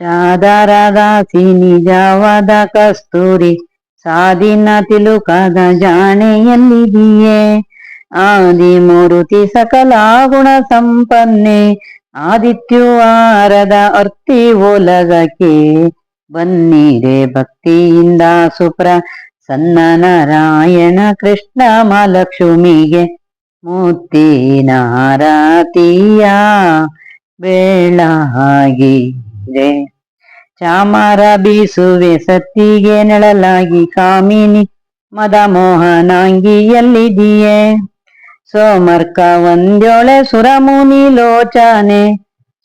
ಚಾದರದ ನಿಜವಾದ ಕಸ್ತೂರಿ ಸಾದಿನ ತಿಲುಕದ ಜಾಣೆಯಲ್ಲಿದೆಯೇ. ಆದಿ ಮೂರುತಿ ಸಕಲ ಗುಣ ಸಂಪನ್ನೆ ಆದಿತ್ಯವಾರದ ಅರ್ತಿ ಓಲಗಕ್ಕೆ ಬನ್ನಿರೆ ಭಕ್ತಿಯಿಂದ ಸುಪ್ರ ಸನ್ನ ನಾರಾಯಣ ಕೃಷ್ಣ ಮಹಾಲಕ್ಷ್ಮಿಗೆ. ಮುತ್ತಿನಾರತಿಯ ಬೆಳಗಿದೆ ಚಾಮರ ಬೀಸುವೆ ಸತ್ತಿಗೆ ನೆಳಲಾಗಿ ಕಾಮಿನಿ ಮದ ಮೋಹನಾಂಗಿಯಲ್ಲಿದೆಯೇ ಸೋಮರ್ಕ ಒಂದ್ಯೋಳೆ ಸುರಮುನಿ ಲೋಚನೆ,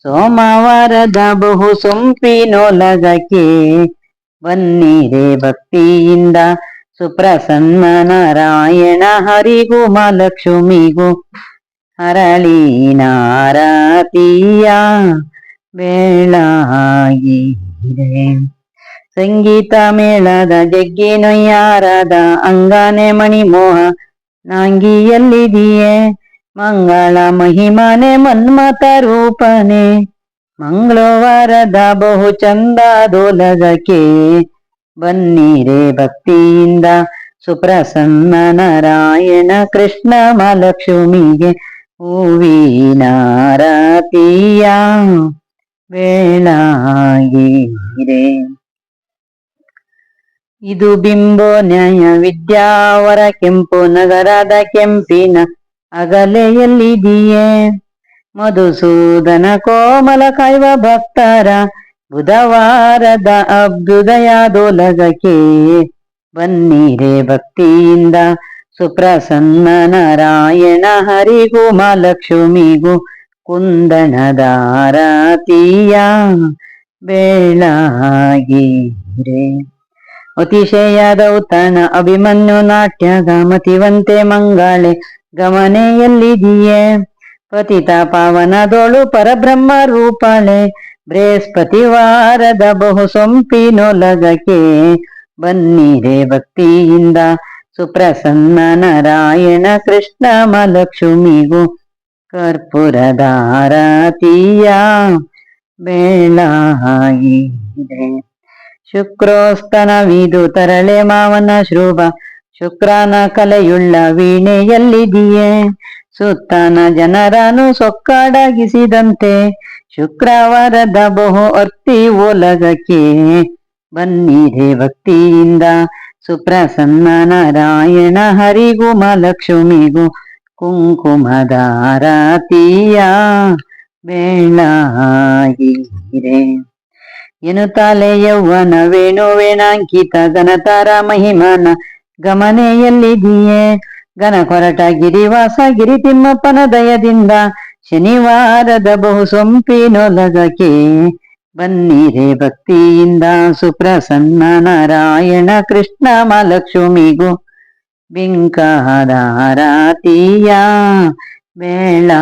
ಸೋಮವಾರದ ಬಹು ಸೊಂಪಿನೊಲಗಕ್ಕೆ ಬನ್ನಿರೆ ಭಕ್ತಿಯಿಂದ ಸುಪ್ರಸನ್ನ ನಾರಾಯಣ ಹರಿಗೂ ಮಹಾಲಕ್ಷ್ಮಿಗೂ. ಹರಳಿನಾರತಿಯ ಬೆಳಗಿದೆ ಸಂಗೀತ ಮೇಳದ ಜಗ್ಗಿನೊಯ್ಯಾರದ ಅಂಗಾನೆ ಮಣಿಮೋಹ ನಾಂಗಿಯಲ್ಲಿದೆಯೇ? ಮಂಗಳ ಮಹಿಮನೆ ಮನ್ಮತ ರೂಪನೆ. ಮಂಗಳವಾರದ ಬಹು ಚಂದದೊಲಗಕ್ಕೆ ಬನ್ನಿರೆ ಭಕ್ತಿಯಿಂದ ಸುಪ್ರಸನ್ನ ನಾರಾಯಣ ಕೃಷ್ಣ ಮಹಾಲಕ್ಷ್ಮಿಗೆ ಹೂವಿನಾರತಿಯ ಬೆಳಗಿದೆ ಇದು ಬಿಂಬೋ ನ್ಯಾಯ ವಿದ್ಯಾವರ ಕೆಂಪು ನಗರದ ಕೆಂಪಿನ ಅಗಲೆಯಲ್ಲಿದೆಯೇ? ಮಧುಸೂದನ ಕೋಮಲ ಕೈವ ಭಕ್ತರ ಬುಧವಾರದ ಅಭ್ಯುದಯದೊಲಗಕ್ಕೆ ಬನ್ನಿರೆ ಭಕ್ತಿಯಿಂದ ಸುಪ್ರಸನ್ನ ನಾರಾಯಣ ಹರಿಗೂ ಮಹಾಲಕ್ಷ್ಮಿಗೂ ಕುಂದಣದಾರತಿಯ ಬೆಳಗಿರೆ. ಅತಿಶಯದೌತಣ ಅಭಿಮನ್ಯು ನಾಟ್ಯದ ಮತಿವಂತೆ ಮಂಗಾಳೆ, ಗಮನೆಯಲ್ಲಿದೆಯೇ? ಪತಿತ ಪಾವನದೋಳು ಪರಬ್ರಹ್ಮ ರೂಪಾಳೆ, ಬೃಹಸ್ಪತಿವಾರದ ಬಹು ಸೊಂಪಿನೊಲಗಕ್ಕೆ ಬನ್ನಿರೆ ಭಕ್ತಿಯಿಂದ ಸುಪ್ರಸನ್ನ ನಾರಾಯಣ ಕೃಷ್ಣ ಮಹಾಲಕ್ಷ್ಮಿಗೂ ಕರ್ಪೂರದಾರತಿಯ ಶುಕ್ರೋಸ್ತನ ಶುಕ್ರೋಸ್ತನವಿದು ತರಳೆ ಮಾವನ ಶೃಭ. ಶುಕ್ರನ ಕಲೆಯುಳ್ಳ ವೀಣೆಯಲ್ಲಿದೆಯೇ ಸುತ್ತನ ಜನರನ್ನು ಸೊಕ್ಕಡಗಿಸಿದಂತೆ ಶುಕ್ರವಾರದ ಬಹು ಅರ್ತಿ ಒಲಗಕ್ಕೆ ಬನ್ನಿರೆ ಭಕ್ತಿಯಿಂದ. ಸುಪ್ರಸನ್ನ ನಾರಾಯಣ ಹರಿಗೂ ಮಹಾಲಕ್ಷ್ಮಿಗೂ ಕುಂಕುಮದಾರತಿಯ ಬೆಳ್ಳಾಗಿರೆ ಎನ್ನುತ್ತಾಲೆ ಯೌವನ ವೇಣು ವೇಣಾಂಕಿತ ಘನತಾರ ಮಹಿಮನ ಗಮನೆಯಲ್ಲಿದೆಯೇ? ಘನ ಕೊರಟ ಗಿರಿವಾಸ ಗಿರಿ ತಿಮ್ಮಪ್ಪನ ದಯದಿಂದ ಶನಿವಾರದ ಬಹು ಸೊಂಪಿನೊಲಗಕ್ಕೆ ಬನ್ನಿರೆ ಭಕ್ತಿಯಿಂದ ಸುಪ್ರಸನ್ನ ನಾರಾಯಣ ಕೃಷ್ಣ ಮಹಾಲಕ್ಷ್ಮಿಗೂ. ಬಿಂಕದಾರತಿಯ ಬೆಳಗಿರೆ